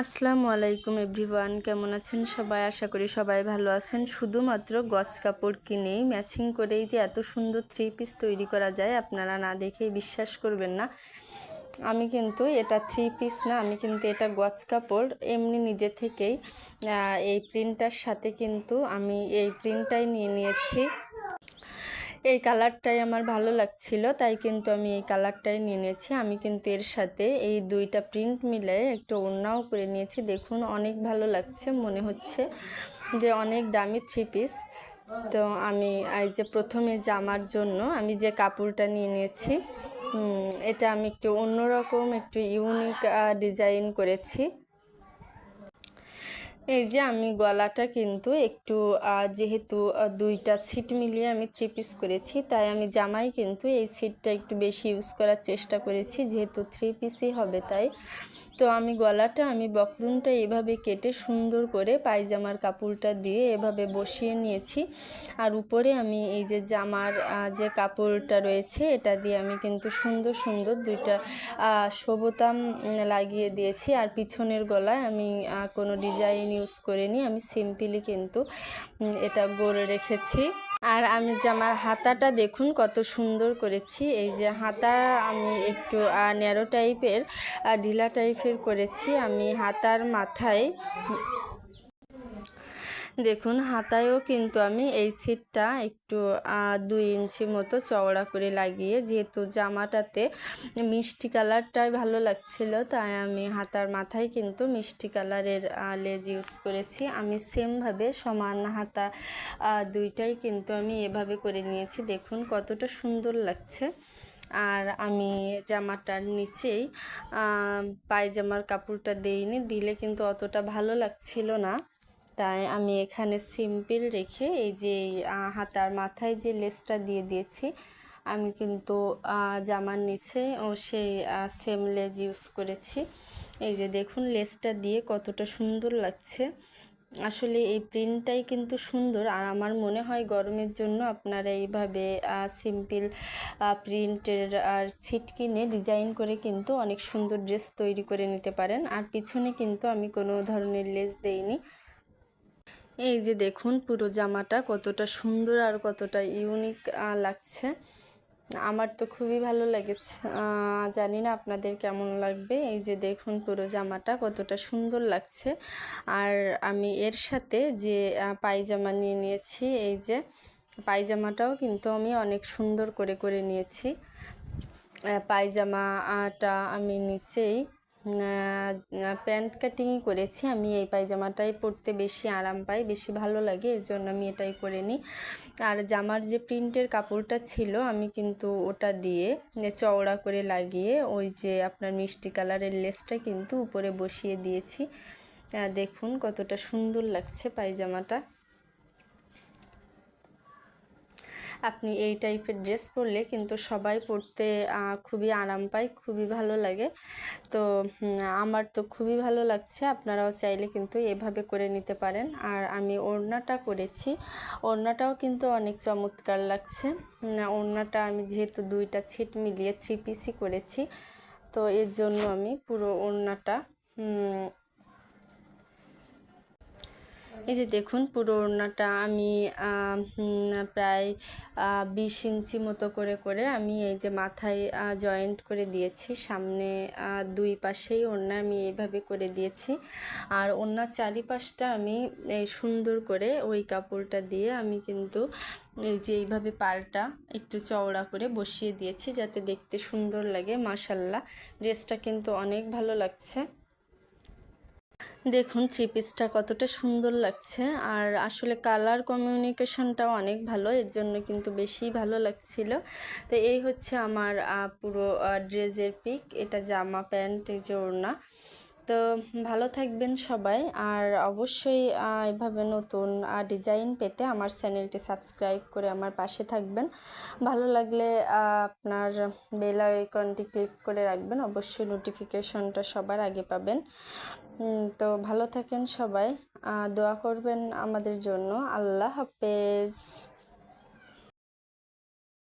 আসসালামু আলাইকুম এভরিওয়ান, কেমন আছেন সবাই? আশা করি সবাই ভালো আছেন। শুধুমাত্র গজ কাপড় কিনেই, ম্যাচিং করেই যে এত সুন্দর থ্রি পিস তৈরি করা যায়, আপনারা না দেখেই বিশ্বাস করবেন না। আমি কিন্তু এটা থ্রি পিস না, আমি কিন্তু এটা গজ কাপড়। এমনি নিজে থেকেই এই প্রিন্টার সাথে কিন্তু আমি এই প্রিন্টটাই নিয়ে নিয়েছি। এই কালারটাই আমার ভালো লাগছিল, তাই কিন্তু আমি এই কালারটাই নিয়ে নিয়েছি। আমি কিন্তু এর সাথে এই দুইটা প্রিন্ট মিলে একটু ওড়নাও করে নিয়েছি। দেখুন, অনেক ভালো লাগছে, মনে হচ্ছে যে অনেক দামি থ্রি পিস তো আমি এই যে প্রথমে জামার জন্য আমি যে কাপড়টা নিয়ে নিয়েছি এটা আমি একটু অন্যরকম, একটু ইউনিক ডিজাইন করেছি। এই যে আমি গলাটা কিন্তু একটু যেহেতু দুইটা সিট মিলিয়ে আমি থ্রি পিস করেছি, তাই আমি জামাই কিন্তু এই সিটটা একটু বেশি ইউজ করার চেষ্টা করেছি, যেহেতু থ্রি পিসই হবে তাই। তো আমি গলাটা, আমি বকরুনটা এভাবে কেটে সুন্দর করে পায়জামার কাপড়টা দিয়ে এভাবে বসিয়ে নিয়েছি। আর উপরে আমি এই যে জামার যে কাপড়টা রয়েছে, এটা দিয়ে আমি কিন্তু সুন্দর সুন্দর দুইটা সবতাম লাগিয়ে দিয়েছি। আর পিছনের গলায় আমি কোনো ডিজাইন ইউজ করিনি, আমি সিম্পলি কিন্তু এটা গড়ে রেখেছি। আর আমি জামার হাতাটা দেখুন কত সুন্দর করেছি। এই যে হাতা আমি একটু ন্যারো টাইপের ঢিলা টাইপের করেছি। আমি হাতার মাথায় দেখুন, হাতায়ও কিন্তু আমি এই সিটটা একটু দুই ইঞ্চি মতো চওড়া করে লাগিয়ে, যেহেতু জামাটাতে মিষ্টি কালারটাই ভালো লাগছিল, তাই আমি হাতার মাথায় কিন্তু মিষ্টি কালারের লেজ ইউজ করেছি। আমি সেমভাবে সমান হাতা দুইটাই কিন্তু আমি এভাবে করে নিয়েছি। দেখুন, কতটা সুন্দর লাগছে। আর আমি জামাটার নিচেই পায়জামার কাপড়টা দেইনি, দিলে কিন্তু অতটা ভালো লাগছিল না। তাই আমি এখানে সিম্পল রেখে এই যে হাতার মাথায় যে লেসটা দিয়ে দিয়েছি, আমি কিন্তু জামার নিচে ও সেই সেম লেজ ইউজ করেছি। এই যে দেখুন লেসটা দিয়ে কতটা সুন্দর লাগছে। আসলে এই প্রিন্টটাই কিন্তু সুন্দর। আর আমার মনে হয় গরমের জন্য আপনারা এইভাবে সিম্পল প্রিন্টের আর ছিট কিনে ডিজাইন করে কিন্তু অনেক সুন্দর ড্রেস তৈরি করে নিতে পারেন। আর পিছনে কিন্তু আমি কোনো ধরনের লেস দেইনি। এই যে দেখুন পুরো জামাটা কতটা সুন্দর আর কতটা ইউনিক লাগছে। আমার তো খুবই ভালো লেগেছে। জানি না আপনাদের কেমন লাগবে। এই যে দেখুন পুরো জামাটা কতটা সুন্দর লাগছে। আর আমি এর সাথে যে পায়জামা নিয়ে নিয়েছি, এই যে পায়জামাটাও কিন্তু আমি অনেক সুন্দর করে করে নিয়েছি। পায়জামাটা আমি নিচেই প্যান্ট কাটিংই করেছি। আমি এই পায়জামাটাই পরতে বেশি আরাম পাই, বেশি ভালো লাগে এর জন্য আমি এটাই করে নিই। আর জামার যে প্রিন্টের কাপড়টা ছিল, আমি কিন্তু ওটা দিয়ে চওড়া করে লাগিয়ে ওই যে আপনার মিষ্টি কালারের লেসটা কিন্তু উপরে বসিয়ে দিয়েছি। দেখুন কতটা সুন্দর লাগছে পায়জামাটা। আপনি এই টাইপের ড্রেস পরলে কিন্তু সবাই পরতে খুবই আরাম পায়, খুবই ভালো লাগে। তো আমার তো খুবই ভালো লাগছে, আপনারাও চাইলে কিন্তু এভাবে করে নিতে পারেন। আর আমি ওড়নাটা করেছি। ওড়নাটাও কিন্তু অনেক চমৎকার লাগছে। ওড়নাটা আমি যেহেতু দুইটা ছিট মিলিয়ে থ্রি পিসি করেছি, তো এর জন্য আমি পুরো ওড়নাটা এই যে দেখুন পুরো ওড়নাটা আমি প্রায় বিশ ইঞ্চি মতো করে করে আমি এই যে মাথায় জয়েন্ট করে দিয়েছি। সামনে দুই পাশেই ওড়না আমি এইভাবে করে দিয়েছি। আর ওড়নার চারিপাশটা আমি সুন্দর করে ওই কাপড়টা দিয়ে আমি কিন্তু এই যে এইভাবে পালটা একটু চওড়া করে বসিয়ে দিয়েছি যাতে দেখতে সুন্দর লাগে মাসাল্লাহ ড্রেসটা কিন্তু অনেক ভালো লাগছে। দেখুন থ্রি পিসটা কতটা সুন্দর লাগছে। আর আসলে কালার কমিউনিকেশনটাও অনেক ভালো, এর জন্য কিন্তু বেশি ভালো লাগছিল। তো এই হচ্ছে আমার পুরো ড্রেসের পিক এটা জামা প্যান্ট যে তো ভালো থাকবেন সবাই। আর অবশ্যই এভাবে নতুন ডিজাইন পেতে আমার চ্যানেলটি সাবস্ক্রাইব করে আমার পাশে থাকবেন। ভালো লাগলে আপনার বেল আইকনটি ক্লিক করে রাখবেন। অবশ্যই নোটিফিকেশনটা সবার আগে পাবেন। তো ভালো থাকেন সবাই। দোয়া করবেন আমাদের জন্য। আল্লাহ হাফেজ।